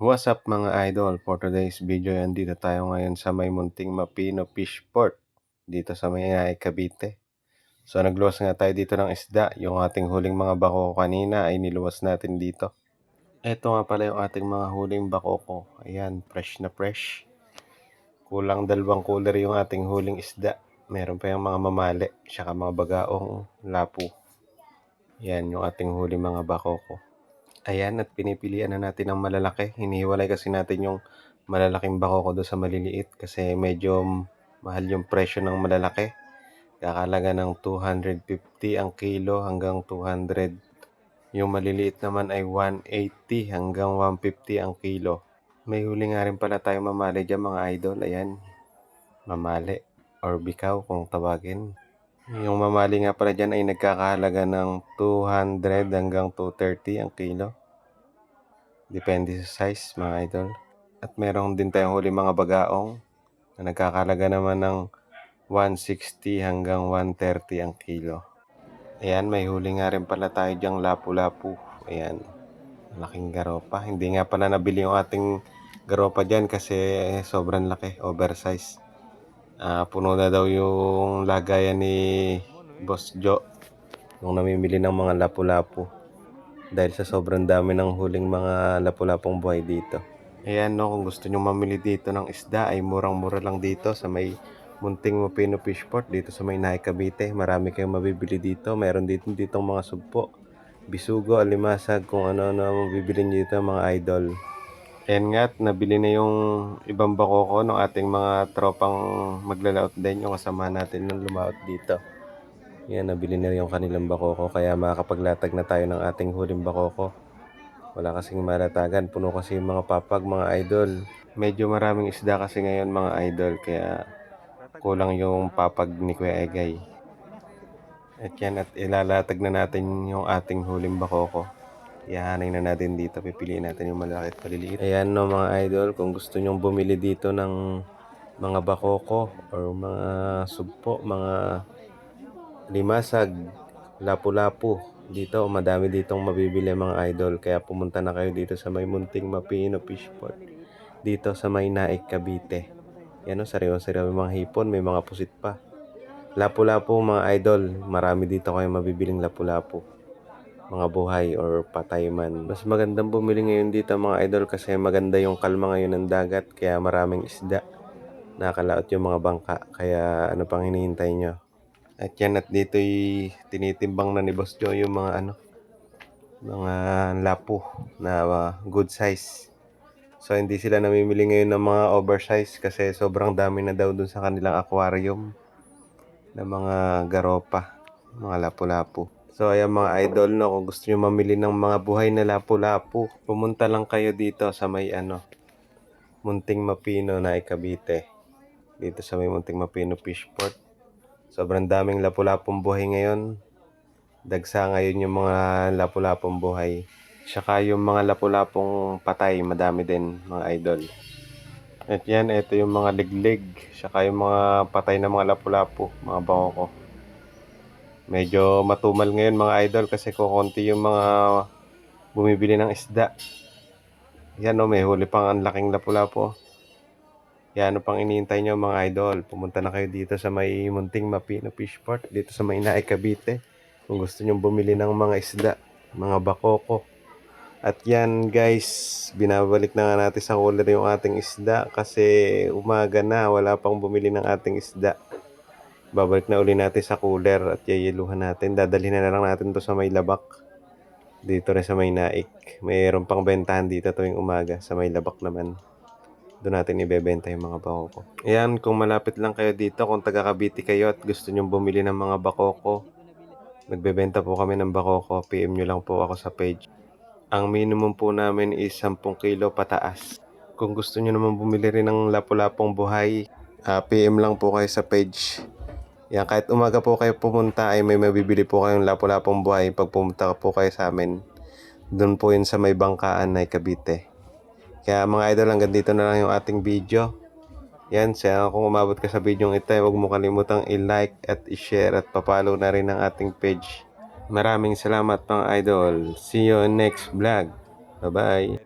What's up mga idol? For today's video, andito tayo ngayon sa may munting Mapino Fishport dito sa may Inay, Cavite. So nagluwas nga tayo dito ng isda. Yung ating huling mga bako kanina ay niluwas natin dito. Ito nga pala yung ating mga huling bakoko. Ayan, fresh na fresh. Kulang dalawang cooler yung ating huling isda. Meron pa yung mga mamali, saka mga bagaong lapu. Yan yung ating huling mga bakoko. Ayan, at pinipilian na natin ng malalaki. Hinihiwalay kasi natin yung malalaking bakoko doon sa maliliit kasi medyo mahal yung presyo ng malalaki. Kakalaga ng 250 ang kilo hanggang 200. Yung maliliit naman ay 180 hanggang 150 ang kilo. May huli nga rin pala tayo mamali dyan mga idol. Ayan, mamali or bikaw kung tawagin. Yung mamali nga pala dyan ay nagkakahalaga ng 200 hanggang 230 ang kilo. Depende sa size mga idol. At meron din tayong huli mga bagaong na nagkakahalaga naman ng 160 hanggang 130 ang kilo. Ayan, may huli nga rin pala tayo dyang lapu-lapu. Ayan, malaking garopa. Hindi nga pala nabili yung ating garopa dyan kasi sobrang laki, oversize. Ah, puno na daw yung lagayan ni Boss Joe nung namimili ng mga lapu-lapu dahil sa sobrang dami ng huling mga lapu-lapong buhay dito. Ayan no, kung gusto nyo mamili dito ng isda ay murang-mura lang dito sa may Munting Mapino Fishport dito sa may Cavite. Marami kayong mabibili dito. Meron dito ditong mga sugpo, bisugo, alimasag, kung ano-ano mabibili nyo dito mga idol. Ayan nga, nabili na yung ibang bakoko ng ating mga tropang maglalaot din, yung kasama natin nung lumaot dito. Yan, nabili na yung kanilang bakoko, kaya makakapaglatag na tayo ng ating huling bakoko. Wala kasing malatagan, puno kasi yung mga papag, mga idol. Medyo maraming isda kasi ngayon mga idol, kaya kulang yung papag ni Kuya Egay. At yan, at ilalatag na natin yung ating huling bakoko. Ihahanay na natin dito. Pipiliin natin yung malaki at maliliit. Ayan no mga idol. Kung gusto nyong bumili dito ng mga bakoko or mga sugpo, mga limasag, lapu-lapu. Dito, madami ditong mabibili mga idol. Kaya pumunta na kayo dito sa may munting Mapino Fishport. Dito sa may Naik, Cavite. Yan o, sariwa-sariwa mga hipon. May mga pusit pa. Lapu-lapu mga idol. Marami dito kayo mabibiling lapu-lapu mga buhay or patay man. Mas magandang bumili ngayon dito mga idol kasi maganda yung kalma ngayon ng dagat kaya maraming isda. Nakalaot yung mga bangka kaya ano pang hinihintay nyo. At yan at dito'y tinitimbang na ni Boss Joe yung mga ano mga lapo na uh, good size. So hindi sila namimili ngayon ng mga oversize kasi sobrang dami na daw dun sa kanilang aquarium ng mga garopa, mga lapu-lapu. So ayan mga idol no, kung gusto niyo mamili ng mga buhay na lapu-lapu, pumunta lang kayo dito sa may ano, Munting Mapino na Cavite. Dito sa may Munting Mapino Fishport. Sobrang daming lapu-lapong buhay ngayon. Dagsa ngayon yung mga lapu-lapong buhay. Tsaka yung mga lapu-lapong patay, madami din mga idol. At yan, ito yung mga liglig. Tsaka yung mga patay na mga lapu-lapu, mga bangoko medyo matumal ngayon mga idol kasi kukunti yung mga bumibili ng isda. Yan o, may huli pang ang laking lapu-lapo. Yan o pang iniintay nyo mga idol. Pumunta na kayo dito sa may Munting Mapino Fishport, dito sa may Nae Cavite. Kung gusto nyo bumili ng mga isda, mga bakoko. At yan guys, binabalik na nga natin sa cooler yung ating isda kasi umaga na, wala pang bumili ng ating isda babalik na uli natin sa cooler at yayiluhan natin. Dadalhin na lang natin to sa may labak. Dito rin sa may naik. Mayroon pang bentahan dito tuwing umaga sa may labak naman. Doon natin ibebenta yung mga bakoko. Ayan, kung malapit lang kayo dito, kung taga Cavite kayo at gusto nyong bumili ng mga bakoko, nagbebenta po kami ng bakoko. PM nyo lang po ako sa page. Ang minimum po namin is 10 kilo pataas. Kung gusto nyo naman bumili rin ng lapu-lapong buhay, uh, PM lang po kayo sa page. Yan, kahit umaga po kayo pumunta ay may mabibili po kayong lapu-lapong buhay pag pumunta po kayo sa amin. Doon po yun sa may bangkaan na Cavite. Kaya mga idol, hanggang dito na lang yung ating video. Yan, siya kung umabot ka sa video ito, huwag mo kalimutang i-like at i-share at papalo na rin ang ating page. Maraming salamat mga idol. See you next vlog. Bye-bye.